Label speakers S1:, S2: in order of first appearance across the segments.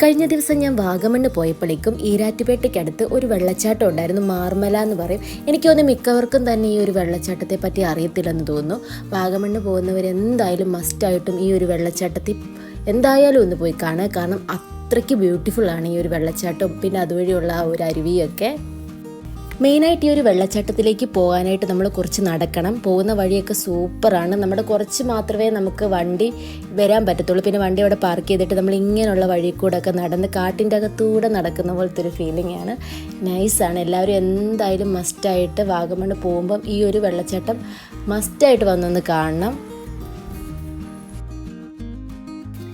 S1: കഴിഞ്ഞ ദിവസം ഞാൻ വാഗമണ്ണ് പോയപ്പോഴേക്കും ഈരാറ്റുപേട്ടയ്ക്കടുത്ത് ഒരു വെള്ളച്ചാട്ടം ഉണ്ടായിരുന്നു മാർമല എന്ന് പറയും. എനിക്ക് തോന്നുന്നു മിക്കവർക്കും തന്നെ ഈ ഒരു വെള്ളച്ചാട്ടത്തെ പറ്റി അറിയത്തില്ലെന്ന് തോന്നുന്നു. വാഗമണ്ണ് പോകുന്നവർ എന്തായാലും മസ്റ്റായിട്ടും ഈ ഒരു വെള്ളച്ചാട്ടത്തിൽ എന്തായാലും ഒന്ന് പോയി കാണുക. കാരണം അത്രയ്ക്ക് ബ്യൂട്ടിഫുൾ ആണ് ഈ ഒരു വെള്ളച്ചാട്ടം. പിന്നെ അതുവഴിയുള്ള ആ ഒരു അരുവിയൊക്കെ. മെയിനായിട്ട് ഈ ഒരു വെള്ളച്ചാട്ടത്തിലേക്ക് പോകാനായിട്ട് നമ്മൾ കുറച്ച് നടക്കണം. പോകുന്ന വഴിയൊക്കെ സൂപ്പറാണ്. നമ്മുടെ കുറച്ച് മാത്രമേ നമുക്ക് വണ്ടി വരാൻ പറ്റത്തുള്ളൂ. പിന്നെ വണ്ടി അവിടെ പാർക്ക് ചെയ്തിട്ട് നമ്മൾ ഇങ്ങനെയുള്ള വഴി കൂടെ ഒക്കെ നടന്ന് കാട്ടിന്റെ അകത്തൂടെ നടക്കുന്ന പോലത്തെ ഒരു ഫീലിംഗ് ആണ്. നൈസാണ് എല്ലാവരും എന്തായാലും മസ്റ്റായിട്ട് വാഗമണ് പോകുമ്പം ഈ ഒരു വെള്ളച്ചാട്ടം മസ്റ്റായിട്ട് വന്നൊന്ന് കാണണം.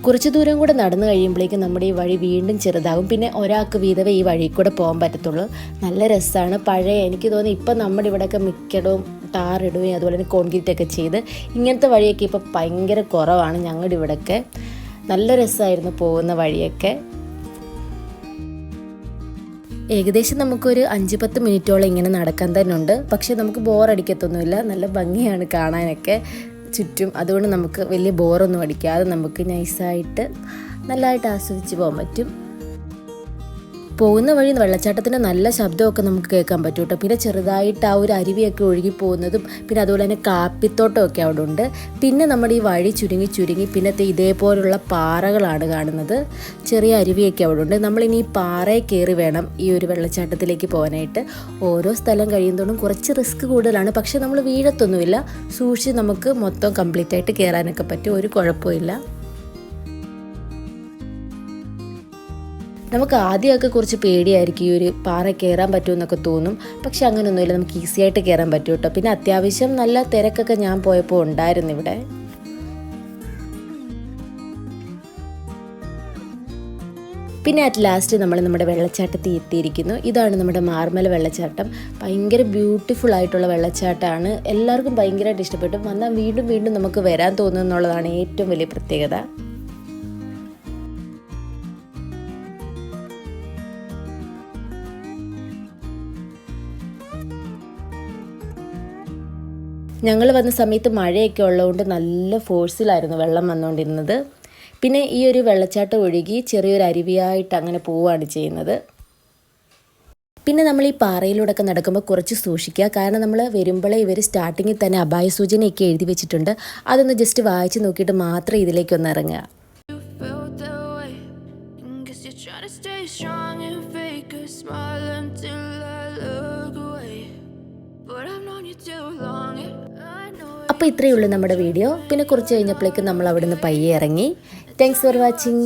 S1: കുറച്ച് ദൂരം കൂടെ നടന്നു കഴിയുമ്പോഴേക്കും നമ്മുടെ ഈ വഴി വീണ്ടും ചെറുതാകും. പിന്നെ ഒരാൾക്ക് വീതവേ ഈ വഴി കൂടെ പോകാൻ പറ്റത്തുള്ളൂ. നല്ല രസമാണ് പഴയ എനിക്ക് തോന്നി ഇപ്പം നമ്മുടെ ഇവിടെയൊക്കെ മിക്കടവും ടാറിടുകയും അതുപോലെ തന്നെ കോൺക്രീറ്റ് ഒക്കെ ചെയ്ത് ഇങ്ങനത്തെ വഴിയൊക്കെ ഇപ്പോൾ ഭയങ്കര കുറവാണ് ഞങ്ങളുടെ ഇവിടെയൊക്കെ. നല്ല രസമായിരുന്നു പോകുന്ന വഴിയൊക്കെ. ഏകദേശം നമുക്കൊരു അഞ്ച് പത്ത് മിനിറ്റോളം ഇങ്ങനെ നടക്കാൻ തന്നെ ഉണ്ട് പക്ഷെ നമുക്ക് ബോറടിക്കത്തൊന്നുമില്ല നല്ല ഭംഗിയാണ് കാണാനൊക്കെ. ചുറ്റും അതുകൊണ്ട് നമുക്ക് വലിയ ബോറൊന്നും അടിക്കാതെ നമുക്ക് നൈസായിട്ട് നല്ലതായിട്ട് ആസ്വദിച്ച് പോകാൻ പറ്റും. പോകുന്ന വഴി വെള്ളച്ചാട്ടത്തിന്റെ നല്ല ശബ്ദമൊക്കെ നമുക്ക് കേൾക്കാൻ പറ്റും കേട്ടോ. പിന്നെ ചെറുതായിട്ട് ആ ഒരു അരുവിയൊക്കെ ഒഴുകി പോകുന്നതും പിന്നെ അതുപോലെ തന്നെ കാപ്പിത്തോട്ടമൊക്കെ അവിടെ ഉണ്ട്. പിന്നെ നമ്മുടെ ഈ വഴി ചുരുങ്ങി ചുരുങ്ങി പിന്നത്തെ ഇതേപോലുള്ള പാറകളാണ് കാണുന്നത്. ചെറിയ അരുവിയൊക്കെ അവിടെ ഉണ്ട്. നമ്മളിനി ഈ പാറയെ കയറി വേണം ഈ ഒരു വെള്ളച്ചാട്ടത്തിലേക്ക് പോകാനായിട്ട്. ഓരോ സ്ഥലം കഴിയുന്നതോടും കുറച്ച് റിസ്ക് കൂടുതലാണ്. പക്ഷേ നമ്മൾ വീഴത്തൊന്നുമില്ല. സൂക്ഷിച്ച് നമുക്ക് മൊത്തം കംപ്ലീറ്റ് ആയിട്ട് കയറാനൊക്കെ പറ്റും. ഒരു കുഴപ്പമില്ല നമുക്ക് ആദ്യമൊക്കെ കുറച്ച് പേടിയായിരിക്കും ഈ ഒരു പാറ കയറാൻ പറ്റുമെന്നൊക്കെ തോന്നും. പക്ഷെ അങ്ങനെയൊന്നുമില്ല നമുക്ക് ഈസി ആയിട്ട് കയറാൻ പറ്റും കേട്ടോ. പിന്നെ അത്യാവശ്യം നല്ല തിരക്കൊക്കെ ഞാൻ പോയപ്പോൾ ഉണ്ടായിരുന്നു ഇവിടെ. പിന്നെ അറ്റ് ലാസ്റ്റ് നമ്മൾ നമ്മുടെ വെള്ളച്ചാട്ടത്തിൽ എത്തിയിരിക്കുന്നു. ഇതാണ് നമ്മുടെ മാർമല വെള്ളച്ചാട്ടം. ഭയങ്കര ബ്യൂട്ടിഫുൾ ആയിട്ടുള്ള വെള്ളച്ചാട്ടമാണ്. എല്ലാവർക്കും ഭയങ്കരമായിട്ട് ഇഷ്ടപ്പെട്ടു. വന്നാൽ വീണ്ടും വീണ്ടും നമുക്ക് വരാൻ തോന്നുന്നുള്ളതാണ് ഏറ്റവും വലിയ പ്രത്യേകത. ഞങ്ങൾ വന്ന സമയത്ത് മഴയൊക്കെ ഉള്ളതുകൊണ്ട് നല്ല ഫോഴ്സിലായിരുന്നു വെള്ളം വന്നുകൊണ്ടിരുന്നത് പിന്നെ ഈ ഒരു വെള്ളച്ചാട്ടം ഒഴുകി ചെറിയൊരു അരുവിയായിട്ട് അങ്ങനെ പോവുകയാണ് ചെയ്യുന്നത്. പിന്നെ നമ്മൾ ഈ പാറയിലൂടെയൊക്കെ നടക്കുമ്പോൾ കുറച്ച് സൂക്ഷിക്കുക. കാരണം നമ്മൾ വരുമ്പോഴേ ഇവർ സ്റ്റാർട്ടിങ്ങിൽ തന്നെ അപായ സൂചനയൊക്കെ എഴുതി വെച്ചിട്ടുണ്ട്. അതൊന്ന് ജസ്റ്റ് വായിച്ച് നോക്കിയിട്ട് മാത്രം ഇതിലേക്കൊന്ന് ഇറങ്ങുക.
S2: To stay strong and fake a smile until
S1: അപ്പോൾ ഇത്രയേ ഉള്ളൂ നമ്മുടെ വീഡിയോ. പിന്നെ കുറച്ച് കഴിഞ്ഞപ്പോഴേക്കും നമ്മൾ അവിടെ നിന്ന് പയ്യെ ഇറങ്ങി. Thanks for watching